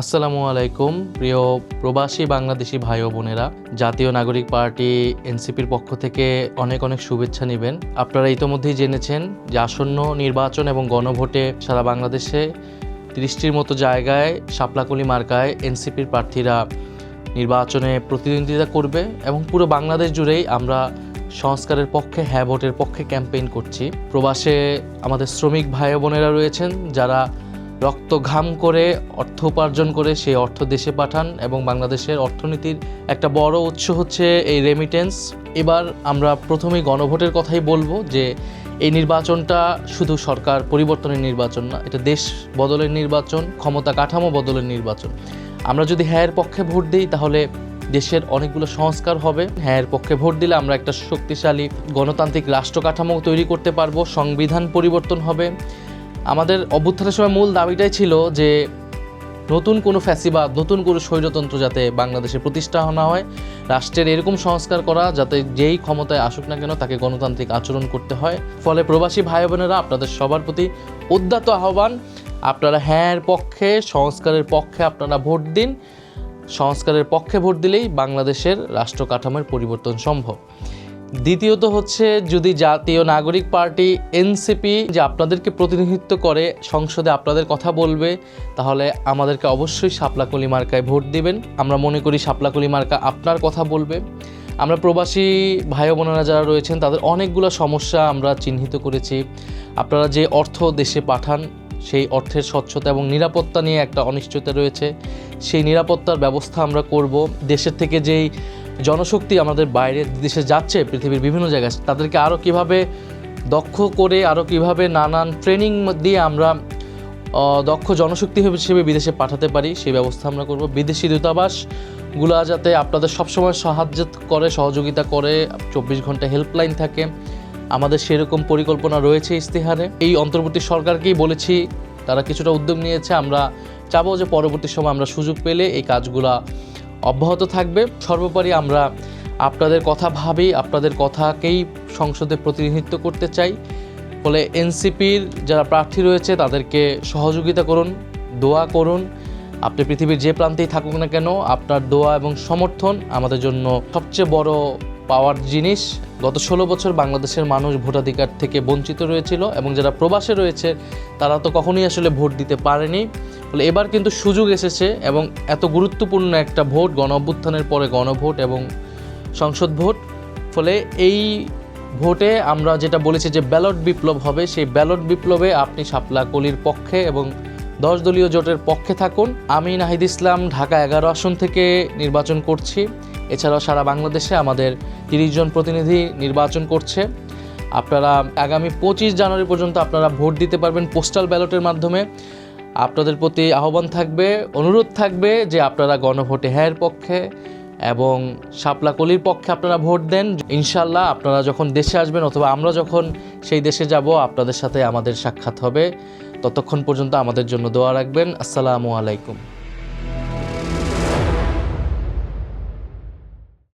আসসালামু আলাইকুম, প্রিয় প্রবাসী বাংলাদেশি ভাই ও বোনেরা। জাতীয় নাগরিক পার্টি এনসিপির পক্ষ থেকে অনেক অনেক শুভেচ্ছা নেবেন। আপনারা ইতোমধ্যেই জেনেছেন যে আসন্ন নির্বাচন এবং গণভোটে সারা বাংলাদেশে তিরিশটির মতো জায়গায় শাপলাকলি মার্কায় এনসিপির প্রার্থীরা নির্বাচনে প্রতিদ্বন্দ্বিতা করবে এবং পুরো বাংলাদেশ জুড়েই আমরা সংস্কারের পক্ষে হ্যাঁ ভোটের পক্ষে ক্যাম্পেইন করছি। প্রবাসে আমাদের শ্রমিক ভাই বোনেরা রয়েছেন যারা রক্ত ঘাম করে অর্থ উপার্জন করে সেই অর্থ দেশে পাঠান এবং বাংলাদেশের অর্থনীতির একটা বড় উৎস হচ্ছে এই রেমিটেন্স এবার আমরা প্রথমেই গণভোটের কথাই বলব যে এই নির্বাচনটা শুধু সরকার পরিবর্তনের নির্বাচন না, এটা দেশ বদলের নির্বাচন, ক্ষমতা কাঠামো বদলের নির্বাচন। আমরা যদি হ্যাঁ পক্ষে ভোট দিই, তাহলে দেশের অনেকগুলো সংস্কার হবে। হ্যাঁ পক্ষে ভোট দিলে আমরা একটা শক্তিশালী গণতান্ত্রিক রাষ্ট্র কাঠামো তৈরি করতে পারব, সংবিধান পরিবর্তন হবে। আমাদের অভ্যুত্থানের সময় মূল দাবিটাই ছিল যে নতুন কোনো ফ্যাসিবাদ নতুন কোনো স্বৈরতন্ত্র যাতে বাংলাদেশে প্রতিষ্ঠা না হয়, রাষ্ট্রের এরকম সংস্কার করা যাতে যেই ক্ষমতায় আসুক না কেন তাকে গণতান্ত্রিক আচরণ করতে হয়। ফলে প্রবাসী ভাই বোনেরা আপনাদের সবার প্রতি উদ্যাত আহ্বান, আপনারা হ্যাঁ এর পক্ষে, সংস্কারের পক্ষে আপনারা ভোট দিন। সংস্কারের পক্ষে ভোট দিলেই বাংলাদেশের রাষ্ট্র কাঠামোর পরিবর্তন সম্ভব। দ্বিতীয়ত হচ্ছে যদি জাতীয় নাগরিক পার্টি, এনসিপি যে আপনাদেরকে প্রতিনিধিত্ব করে, সংসদে আপনাদের কথা বলবে, তাহলে আমাদেরকে অবশ্যই শাপলাকলি মার্কায় ভোট দিবেন। আমরা মনে করি শাপলাকলি মার্কা আপনার কথা বলবে। আমরা প্রবাসী ভাই বোনেরা যারা রয়েছেন, তাদের অনেকগুলো সমস্যা আমরা চিহ্নিত করেছি। আপনারা যে অর্থ দেশে পাঠান, সেই অর্থের স্বচ্ছতা এবং নিরাপত্তা নিয়ে একটা অনিশ্চয়তা রয়েছে। সেই নিরাপত্তার ব্যবস্থা আমরা করব। দেশের থেকে যেই জনশক্তি আমাদের বাইরের দেশে যাচ্ছে, পৃথিবীর বিভিন্ন জায়গায়, তাদেরকে আরও কীভাবে দক্ষ করে আরও কীভাবে নানান ট্রেনিং দিয়ে আমরা দক্ষ জনশক্তি হিসেবে বিদেশে পাঠাতে পারি, সেই ব্যবস্থা আমরা করব। বিদেশি দূতাবাসগুলো যাতে আপনাদের সবসময় সাহায্য করে, সহযোগিতা করে, চব্বিশ ঘণ্টা হেল্পলাইন থাকে। আমাদের সেরকম পরিকল্পনা রয়েছে ইস্তেহারে। এই অন্তর্বর্তী সরকারকেই বলেছি, তারা কিছুটা উদ্যোগ নিয়েছে, আমরা চাবো যে পরবর্তী সময় আমরা সুযোগ পেলে এই কাজগুলা অব্যাহত থাকবে। সর্বোপরি আমরা আপনাদের কথা ভাবি, আপনাদের কথাকেই সংসদে প্রতিনিধিত্ব করতে চাই। ফলে এনসিপির যারা প্রার্থী রয়েছে, তাদেরকে সহযোগিতা করুন, দোয়া করুন। আপনি পৃথিবীর যে প্রান্তেই থাকুক না কেন, আপনার দোয়া এবং সমর্থন আমাদের জন্য সবচেয়ে বড় পাওয়ার জিনিস। গত ষোলো বছর বাংলাদেশের মানুষ ভোটাধিকার থেকে বঞ্চিত রয়েছিল এবং যারা প্রবাসে রয়েছে, তারা তো কখনোই আসলে ভোট দিতে পারেনি। ফলে এবার কিন্তু সুযোগ এসেছে এবং এত গুরুত্বপূর্ণ একটা ভোট, গণ অভ্যুত্থানের পরে গণভোট এবং সংসদ ভোট। ফলে এই ভোটে আমরা যেটা বলেছি যে ব্যালট বিপ্লব হবে, সেই ব্যালট বিপ্লবে আপনি শাপলা কলির পক্ষে এবং দশ দলীয় জোটের পক্ষে থাকুন। আমি নাহিদ ইসলাম, ঢাকা এগারো আসন থেকে নির্বাচন করছি। এছাড়াও সারা বাংলাদেশে আমাদের তিরিশ জন প্রতিনিধি নির্বাচন করছে। আপনারা আগামী পঁচিশ জানুয়ারি পর্যন্ত আপনারা ভোট দিতে পারবেন পোস্টাল ব্যালটের মাধ্যমে। আপনাদের প্রতি আহ্বান থাকবে, অনুরোধ থাকবে যে আপনারা গণভোটে হ্যাঁর পক্ষে এবং শাপলাকলির পক্ষে আপনারা ভোট দেন। ইনশাল্লাহ আপনারা যখন দেশে আসবেন অথবা আমরা যখন সেই দেশে যাব, আপনাদের সাথে আমাদের সাক্ষাৎ হবে। ততক্ষণ পর্যন্ত আমাদের জন্য দোয়া রাখবেন। আসসালামু আলাইকুম।